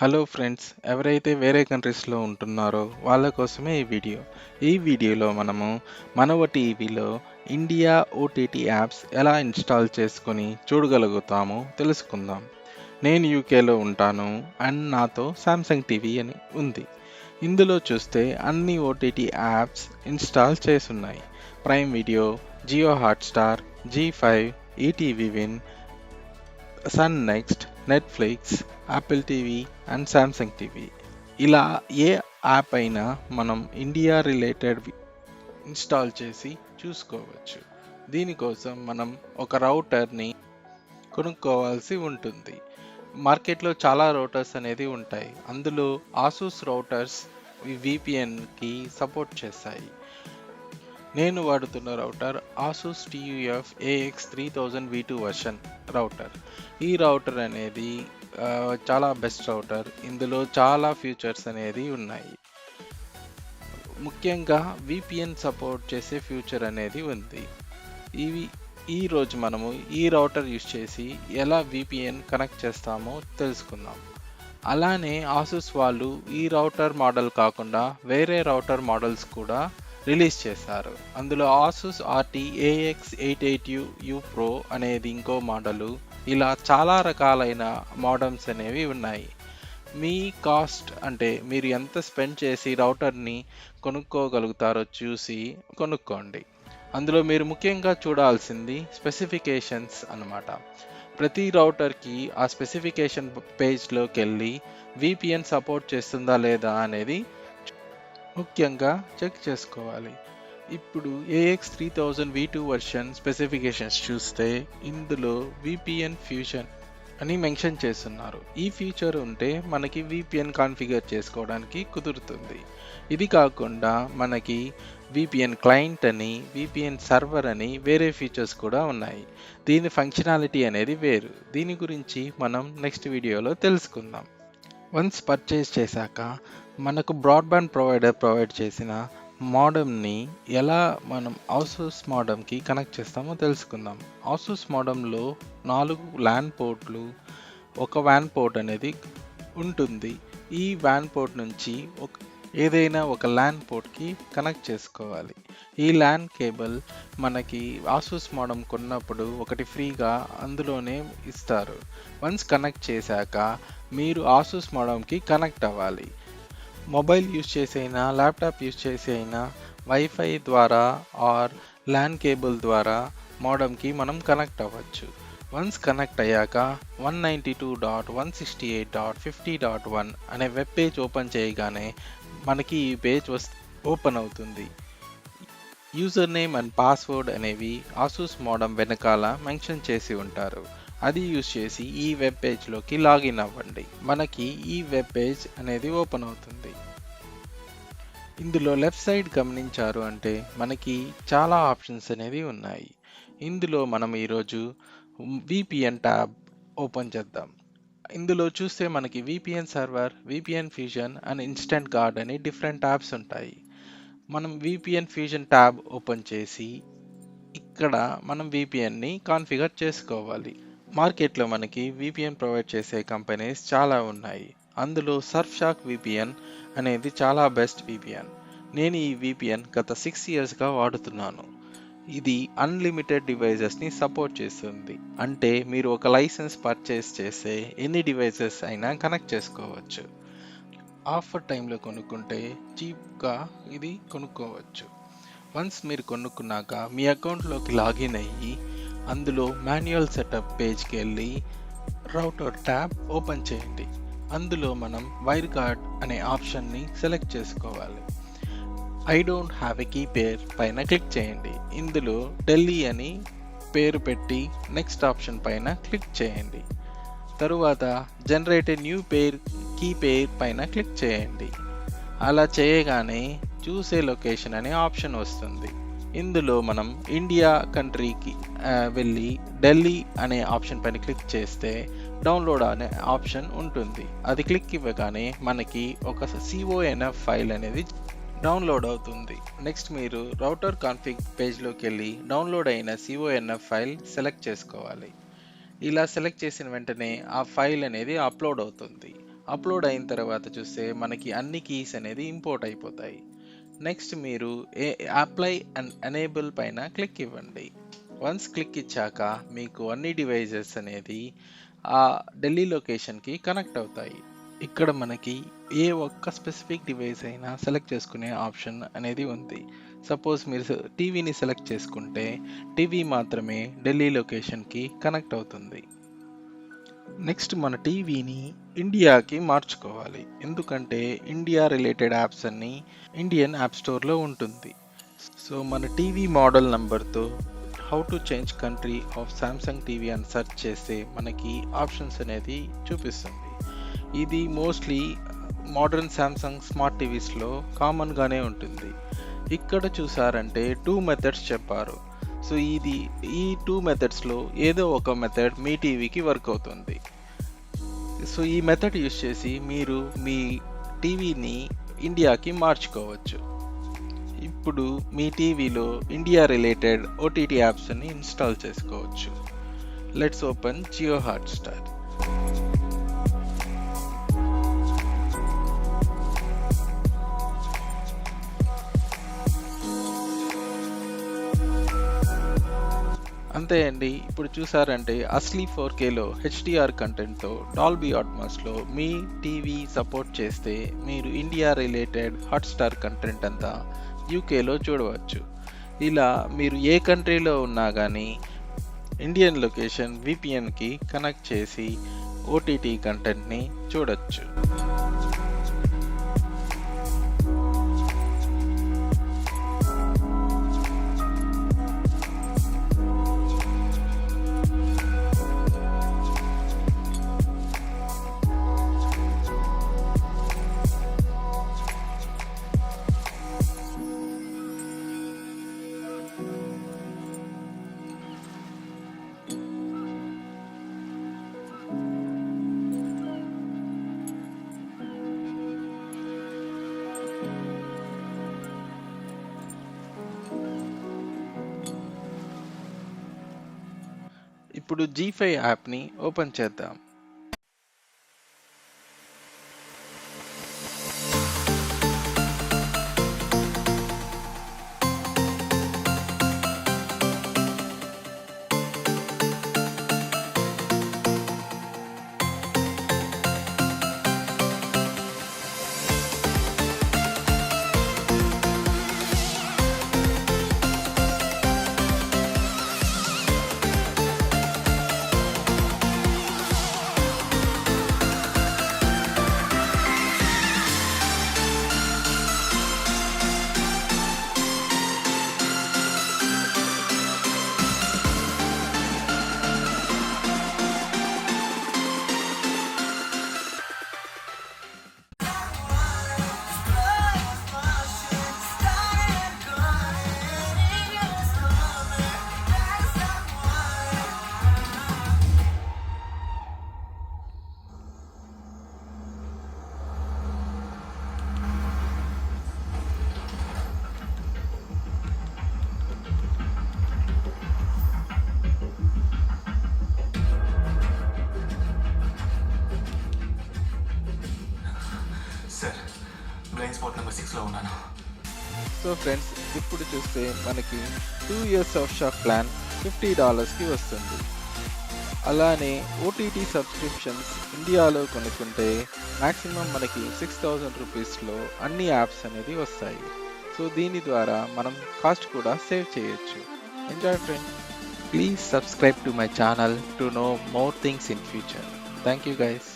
Hello friends ఎవరైతే వేరే కంట్రీస్లో ఉంటున్నారో వాళ్ళ కోసమే ఈ వీడియో. ఈ వీడియోలో మనము మనవ టీవీలో ఇండియా ఓటీటీ యాప్స్ ఎలా ఇన్స్టాల్ చేసుకొని చూడగలుగుతామో తెలుసుకుందాం. నేను యూకేలో ఉంటాను అండ్ నాతో సామ్సంగ్ టీవీ అని ఉంది. ఇందులో చూస్తే అన్ని OTT apps install చేసున్నాయి. Prime Video Jio Hotstar Zee five ETV Win Sun NXT Netflix Apple TV and Samsung TV ఇలా ఏ యాప్ అయినా మనం ఇండియా రిలేటెడ్ ఇన్స్టాల్ చేసి చూసుకోవచ్చు. దీనికోసం మనం ఒక రౌటర్ని కొనుక్కోవాల్సి ఉంటుంది. మార్కెట్లో చాలా రౌటర్స్ అనేది ఉంటాయి. అందులో ఆసూస్ రౌటర్స్ విపిఎన్కి సపోర్ట్ చేస్తాయి. నేను వాడుతున్న router ASUS TUF AX three thousand V two version router. ఈ రౌటర్ అనేది చాలా బెస్ట్ రౌటర్. ఇందులో చాలా ఫీచర్స్ అనేది ఉన్నాయి. ముఖ్యంగా విపిఎన్ సపోర్ట్ చేసే ఫ్యూచర్ అనేది ఉంది. ఇవి ఈ మనము ఈ రౌటర్ యూస్ చేసి ఎలా విపిఎన్ కనెక్ట్ చేస్తామో తెలుసుకుందాం. అలానే ఆసూస్ వాళ్ళు ఈ రౌటర్ మోడల్ కాకుండా వేరే రౌటర్ మోడల్స్ కూడా రిలీజ్ చేశారు. అందులో ASUS RT AX eight eight U U pro అనేది ఇంకో మోడలు ఇలా చాలా రకాలైన మోడమ్స్ అనేవి ఉన్నాయి. మీ కాస్ట్ అంటే మీరు ఎంత స్పెండ్ చేసి రౌటర్ని కొనుక్కోగలుగుతారో చూసి కొనుక్కోండి. అందులో మీరు ముఖ్యంగా చూడాల్సింది స్పెసిఫికేషన్స్ అన్నమాట. ప్రతి రౌటర్కి ఆ స్పెసిఫికేషన్ పేజ్లోకి వెళ్ళి విపిఎన్ సపోర్ట్ చేస్తుందా లేదా అనేది ముఖ్యంగా చెక్ చేసుకోవాలి. ఇప్పుడు AX three thousand V two version specifications చూస్తే ఇందులో విపిఎన్ ఫ్యూషన్ అని మెన్షన్ చేస్తున్నారు. ఈ ఫీచర్ ఉంటే మనకి విపిఎన్ కాన్ఫిగర్ చేసుకోవడానికి కుదురుతుంది. ఇది కాకుండా మనకి విపిఎన్ క్లయింట్ అని విపిఎన్ సర్వర్ అని వేరే ఫీచర్స్ కూడా ఉన్నాయి. దీని ఫంక్షనాలిటీ అనేది వేరు. దీని గురించి మనం నెక్స్ట్ వీడియోలో తెలుసుకుందాం. వన్స్ పర్చేస్ చేశాక మనకు బ్రాడ్బ్యాండ్ ప్రొవైడర్ ప్రొవైడ్ చేసిన మోడమ్ని ఎలా మనం ఆసూస్ మోడమ్కి కనెక్ట్ చేస్తామో తెలుసుకుందాం. ఆసూస్ మోడమ్లో నాలుగు ల్యాన్ పోర్ట్లు ఒక వ్యాన్ పోర్ట్ అనేది ఉంటుంది. ఈ వ్యాన్ పోర్ట్ నుంచి ఒక ఏదైనా ఒక ల్యాన్ పోర్ట్కి కనెక్ట్ చేసుకోవాలి. ఈ ల్యాన్ కేబుల్ మనకి ఆసూస్ మోడమ్ కొన్నప్పుడు ఒకటి ఫ్రీగా అందులోనే ఇస్తారు. వన్స్ కనెక్ట్ చేశాక మీరు ఆసూస్ మోడమ్కి కనెక్ట్ అవ్వాలి. మొబైల్ యూస్ చేసి అయినా ల్యాప్టాప్ యూస్ చేసి అయినా వైఫై ద్వారా ఆర్ ల్యాన్ కేబుల్ ద్వారా మోడమ్కి మనం కనెక్ట్ అవ్వచ్చు. వన్స్ కనెక్ట్ అయ్యాక one ninety two dot one sixty eight dot fifty dot one అనే వెబ్ పేజ్ ఓపెన్ చేయగానే మనకి ఈ పేజ్ వస్ ఓపెన్ అవుతుంది. యూజర్ నేమ్ అండ్ పాస్వర్డ్ అనేవి ఆసూస్ మోడమ్ వెనకాల మెన్షన్ చేసి ఉంటారు. అది యూజ్ చేసి ఈ వెబ్ పేజ్లోకి లాగిన్ అవ్వండి. మనకి ఈ వెబ్ పేజ్ అనేది ఓపెన్ అవుతుంది. ఇందులో లెఫ్ట్ సైడ్ గమనించారు అంటే మనకి చాలా ఆప్షన్స్ అనేవి ఉన్నాయి. ఇందులో మనం ఈరోజు విపిఎన్ ట్యాబ్ ఓపెన్ చేద్దాం. ఇందులో చూస్తే మనకి VPN server VPN fusion and instant guard అని డిఫరెంట్ ట్యాబ్స్ ఉంటాయి. మనం విపిఎన్ ఫ్యూజన్ ట్యాబ్ ఓపెన్ చేసి ఇక్కడ మనం విపిఎన్ని కాన్ఫిగర్ చేసుకోవాలి. మార్కెట్లో మనకి విపిఎన్ ప్రొవైడ్ చేసే కంపెనీస్ చాలా ఉన్నాయి. అందులో సర్ఫ్ షాక్ విపిఎన్ అనేది చాలా బెస్ట్ విపిఎన్ నేను ఈ విపిఎన్ గత సిక్స్ ఇయర్స్గా వాడుతున్నాను. ఇది అన్లిమిటెడ్ డివైజెస్ని సపోర్ట్ చేస్తుంది. అంటే మీరు ఒక లైసెన్స్ పర్చేస్ చేస్తే ఎన్ని డివైజెస్ అయినా కనెక్ట్ చేసుకోవచ్చు. ఆఫర్ టైంలో కొనుక్కుంటే చీప్గా ఇది కొనుక్కోవచ్చు. వన్స్ మీరు కొనుక్కున్నాక మీ అకౌంట్లోకి లాగిన్ అయ్యి అందులో మాన్యువల్ సెటప్ పేజ్కి వెళ్ళి రౌటర్ ట్యాబ్ ఓపెన్ చేయండి. అందులో మనం వైర్ కార్డ్ అనే ఆప్షన్ని సెలెక్ట్ చేసుకోవాలి. I don't have a key pair పైన క్లిక్ చేయండి. ఇందులో ఢిల్లీ అని పేరు పెట్టి నెక్స్ట్ ఆప్షన్ పైన క్లిక్ చేయండి. తరువాత generate new pair key pair పైన క్లిక్ చేయండి. అలా చేయగానే చూసే లొకేషన్ అనే ఆప్షన్ వస్తుంది. ఇందులో మనం ఇండియా కంట్రీకి వెళ్ళి ఢిల్లీ అనే ఆప్షన్ పైన క్లిక్ చేస్తే డౌన్లోడ్ అనే ఆప్షన్ ఉంటుంది. అది క్లిక్ ఇవ్వగానే మనకి ఒక సిఓఎన్ఎఫ్ ఫైల్ అనేది డౌన్లోడ్ అవుతుంది. నెక్స్ట్ మీరు రౌటర్ కాన్ఫిగ్ పేజ్లోకి వెళ్ళి డౌన్లోడ్ అయిన సిఓఎన్ఎఫ్ ఫైల్ సెలెక్ట్ చేసుకోవాలి. ఇలా సెలెక్ట్ చేసిన వెంటనే ఆ ఫైల్ అనేది అప్లోడ్ అవుతుంది. అప్లోడ్ అయిన తర్వాత చూస్తే మనకి అన్ని కీస్ అనేది ఇంపోర్ట్ అయిపోతాయి. నెక్స్ట్ మీరు ఏ అప్లై అండ్ ఎనేబుల్ పైన క్లిక్ ఇవ్వండి. వన్స్ క్లిక్ ఇచ్చాక మీకు అన్ని డివైజెస్ అనేది ఆ ఢిల్లీ లొకేషన్కి కనెక్ట్ అవుతాయి. ఇక్కడ మనకి ఏ ఒక్క స్పెసిఫిక్ డివైస్ అయినా సెలెక్ట్ చేసుకునే ఆప్షన్ అనేది ఉంది. సపోజ్ మీరు టీవీని సెలెక్ట్ చేసుకుంటే టీవీ మాత్రమే ఢిల్లీ లొకేషన్కి కనెక్ట్ అవుతుంది. నెక్స్ట్ మన టీవీని ఇండియాకి మార్చుకోవాలి. ఎందుకంటే ఇండియా రిలేటెడ్ యాప్స్ అన్నీ ఇండియన్ యాప్ స్టోర్లో ఉంటుంది. సో మన టీవీ మోడల్ నెంబర్తో how to change country of Samsung TV అని సెర్చ్ చేస్తే మనకి ఆప్షన్స్ అనేది చూపిస్తుంది. ఇది మోస్ట్లీ మోడర్న్ సామ్సంగ్ స్మార్ట్ టీవీస్లో కామన్గానే ఉంటుంది. ఇక్కడ చూసారంటే టూ మెథడ్స్ చెప్పారు. సో ఇది ఈ టూ మెథడ్స్లో ఏదో ఒక మెథడ్ మీ టీవీకి వర్క్ అవుతుంది. సో ఈ మెథడ్ యూస్ చేసి మీరు మీ టీవీని ఇండియాకి మార్చుకోవచ్చు. ఇప్పుడు మీ టీవీలో ఇండియా రిలేటెడ్ ఓటీటీ యాప్స్ని ఇన్స్టాల్ చేసుకోవచ్చు. లెట్స్ ఓపెన్ జియో హాట్స్టార్ అంతే అండి. ఇప్పుడు చూసారంటే అస్లీ ఫోర్ కేలో హెచ్డిఆర్ కంటెంట్తో డాల్బీ ఆట్మాస్లో మీ టీవీ సపోర్ట్ చేస్తే మీరు ఇండియా రిలేటెడ్ హాట్స్టార్ కంటెంట్ అంతా యూకేలో చూడవచ్చు. ఇలా మీరు ఏ కంట్రీలో ఉన్నా కానీ ఇండియన్ లొకేషన్ విపిఎన్కి కనెక్ట్ చేసి ఓటీటీ కంటెంట్ని చూడొచ్చు. ఇప్పుడు జీ ఫైవ్ యాప్ని ఓపెన్ చేద్దాం. స్పాట్ ఉన్నాను. సో ఫ్రెండ్స్ ఇప్పుడు చూస్తే మనకి two years of shock plan fifty డాలర్స్కి వస్తుంది. అలానే ఓటీటీ సబ్స్క్రిప్షన్స్ ఇండియాలో కొనుక్కుంటే మ్యాక్సిమం మనకి సిక్స్ థౌజండ్ రూపీస్లో అన్ని యాప్స్ అనేది వస్తాయి. సో దీని ద్వారా మనం కాస్ట్ కూడా సేవ్ చేయొచ్చు. Enjoy friend please subscribe to my channel to know more things in future thank you guys